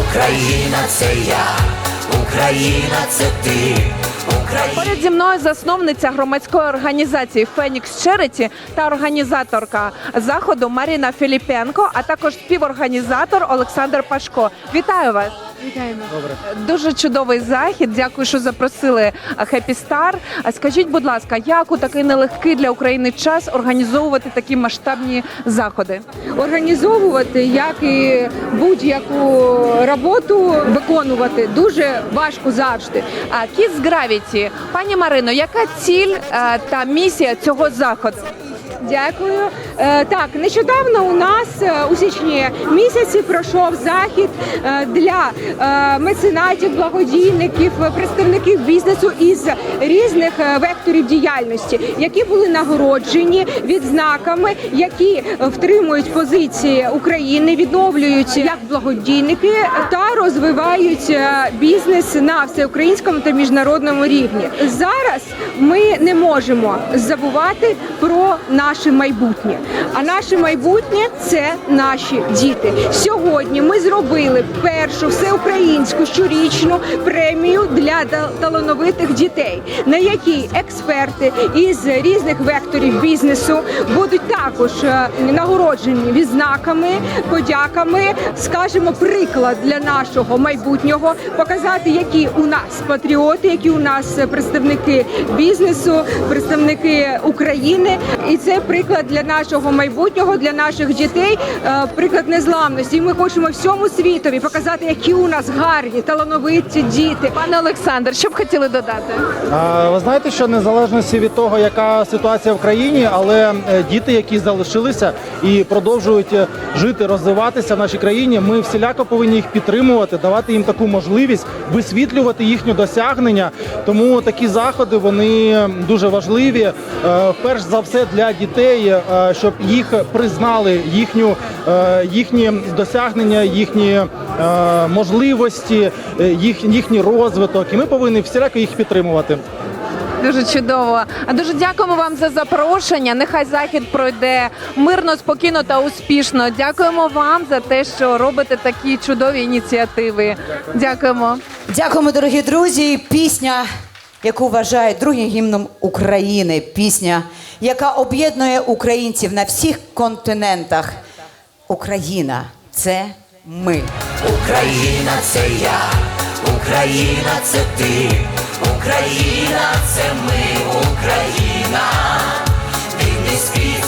Україна це я, Україна це ти, Україна. Поряд зі мною засновниця громадської організації Фенікс Череті та організаторка заходу Маріна Філіпенко, а також співорганізатор Олександр Пашко. Вітаю вас! Вітаємо. Добре. Дуже чудовий захід. Дякую, що запросили Happy Star. А скажіть, будь ласка, як у такий нелегкий для України час організовувати такі масштабні заходи? Організовувати, як і будь-яку роботу виконувати дуже важко завжди. А Kids Gravity. пані Марино, яка ціль е, та місія цього заходу? Дякую. Е, так, нещодавно у нас е, у січні місяці пройшов захід е, для меценатів, благодійників, представників бізнесу із різних векторів діяльності, які були нагороджені відзнаками, які втримують позиції України, відновлюють як благодійники та розвивають бізнес на всеукраїнському та міжнародному рівні. Зараз ми не можемо забувати про наше майбутнє. А наше майбутнє це наші діти. Сьогодні ми зробили першу всеукраїнську щорічну премію для талановитих дітей, на якій експерти із різних векторів бізнесу будуть також е, нагороджені відзнаками, подяками. Скажемо приклад для нашого майбутнього, показати, які у нас патріоти, які у нас представники бізнесу, представники України, і це приклад для нашого майбутнього, для наших дітей, е, приклад незламності. І ми хочемо всьому світові показати, які у нас гарні, талановиті діти. Пане Олександр, що б хотіли додати? А, Ви знаєте, що незалежності від того, яка ситуація в країні, але е, діти, які залишилися і продовжують е, жити, розвиватися в нашій країні, ми всіляко повинні їх підтримувати, давати їм таку можливість висвітлювати їхні досягнення. Тому такі заходи вони дуже важливі. Перш за все для дітей, е, щоб їх признали, їхню е, їхні досягнення, їхні е, можливості, їх, їхній розвиток. І ми повинні всіляко їх підтримувати. Дуже чудово. А дуже дякуємо вам за запрошення. Нехай захід пройде мирно, спокійно та успішно. Дякуємо вам за те, що робите такі чудові ініціативи. Дякуємо. Дякуємо, дорогі друзі. Пісня, яку вважають другим гімном України. Пісня, яка об'єднує українців на всіх континентах. Україна це ми. Україна це я, Україна це ти, Україна це ми, Україна, дивний світ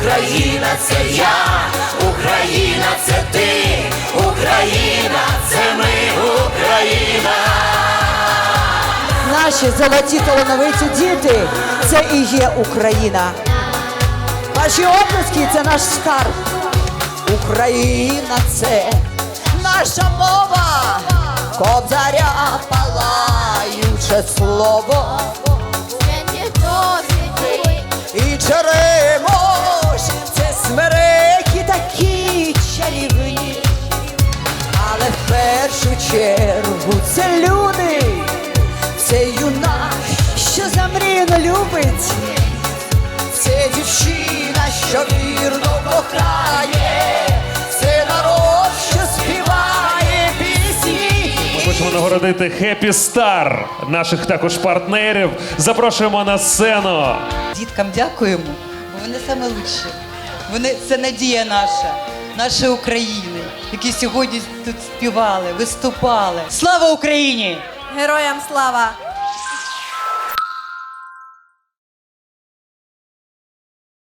Україна це я, Україна це ти, Україна це ми, Україна. Наші золоті талановиті діти це і є Україна. Ваші оплески це наш скарб. Україна це наша мова, кобзаря палаюче слово. І черемоші такі. Але в першу чергу це люди, це юнак, що замріяно любить, це дівчина, що вірно кохає, це народ, що співає пісні. Ми Хочемо нагородити Happy Star, наших також партнерів. Запрошуємо на сцену. Діткам дякуємо, бо вони саме лучші. Вони це надія наша, нашої України, які сьогодні тут співали, виступали. Слава Україні! Героям слава!